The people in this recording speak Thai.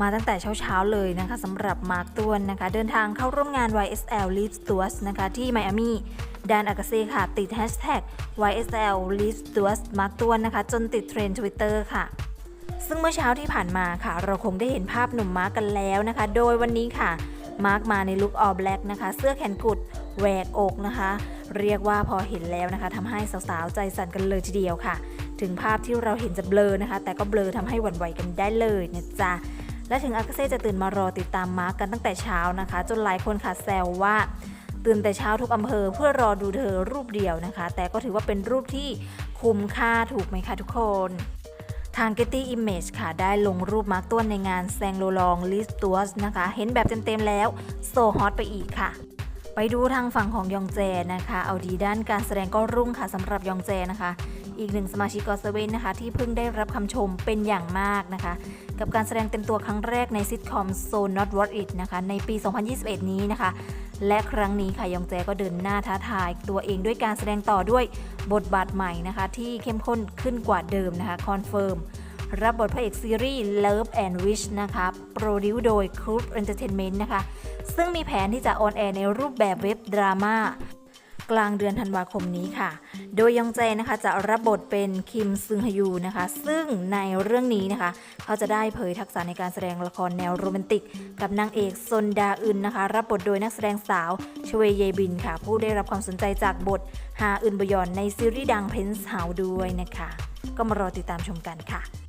มาตั้งแต่เช้าๆเลยนะคะสำหรับมาร์คตวนนะคะ เดินทางเข้าร่วมงาน YSL Leads Tours นะคะที่ไมอามี่ดานอากาเซ่ค่ะติด Hashtag YSL Leads Tours มาร์คตวนนะคะ จนติดเทรนด์ Twitter ค่ะซึ่งเมื่อเช้าที่ผ่านมาค่ะ เราคงได้เห็นภาพหนุ่มมาร์กกันแล้วนะคะ โดยวันนี้ค่ะ มาร์กมาในลุคออ l แบล็กนะคะ เสื้อแขนกุดแหวกอกนะคะ เรียกว่าพอเห็นแล้วนะคะทำให้สาวๆ ใจสั่นกันเลยทีเดียวค่ะ ถึงภาพที่เราเห็นจะเบลอนะคะ แต่ก็เบลอทำให้หวั่นไหวกันได้เลยนะจ๊ะ และถึงอากาเซ่จะตื่นมารอติดตามมาร์กกันตั้งแต่เช้านะคะ จนหลายคนค่ะแซวว่าตื่นแต่เช้าทุกอำเภอเพื่อรอดูเธอรูปเดียวนะคะ แต่ก็ถือว่าเป็นรูปที่คุ้มค่าถูกไหมคะทุกคนทาง Getty Image ค่ะ ได้ลงรูปมาร์กต้วนในงานแซงโลลองลิสตัวสนะคะ เห็นแบบเต็มๆแล้วโซฮอตไปอีกค่ะ ไปดูทางฝั่งของยองแจนะคะ เอาดีด้านการแสดงก็รุ่งค่ะสำหรับยองแจนะคะ อีกหนึ่งสมาชิกกอสเวนนะคะ ที่เพิ่งได้รับคำชมเป็นอย่างมากนะคะ กับการแสดงเต็มตัวครั้งแรกในซิทคอม So Not What It นะคะในปี 2021 นี้นะคะ และครั้งนี้ค่ะยองแจก็เดินหน้าท้าทายตัวเองด้วยการแสดงต่อด้วยบทบาทใหม่นะคะ ที่เข้มข้นขึ้นกว่าเดิมนะคะคอนเฟิร์มรับบทพระเอกซีรีส์ Love and Wish นะคะโปรดิวโดย c r u i Entertainment นะคะ ซึ่งมีแผนที่จะออนแอร์ในรูปแบบเว็บดราม่า กลางเดือนธันวาคมนี้ค่ะ โดยยองแจนะคะจะรับบทเป็นคิมซึงฮยูนะคะ ซึ่งในเรื่องนี้นะคะ เขาจะได้เผยทักษะในการแสดงละครแนวโรแมนติก กับนางเอกซนดาอึนนะคะ รับบทโดยนักแสดงสาวชเวเยบินค่ะ ผู้ได้รับความสนใจจากบทฮาอึนบยอนในซีรีส์ดังเพนส์เฮาด้วยนะคะ ก็มารอติดตามชมกันค่ะ